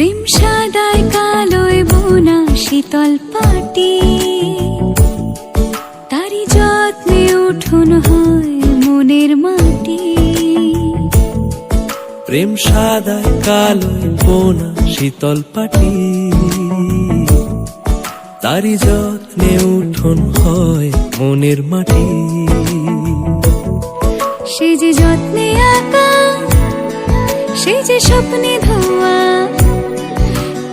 প্রেম সাদায় কালোয় বোনা শীতল পাটি। তারি যত্নে উঠুন হয় মনের মাটি। প্রেম সাদায় কালোয় বোনা শীতল পাটি। তারি যত্নে উঠোন হয় মনের মাটি। সে যে যত্নে আঁকা সে যে স্বপ্নে ধোয়া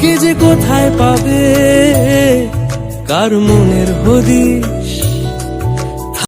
কে যে কোথায় পাবে? কার মনের হদিস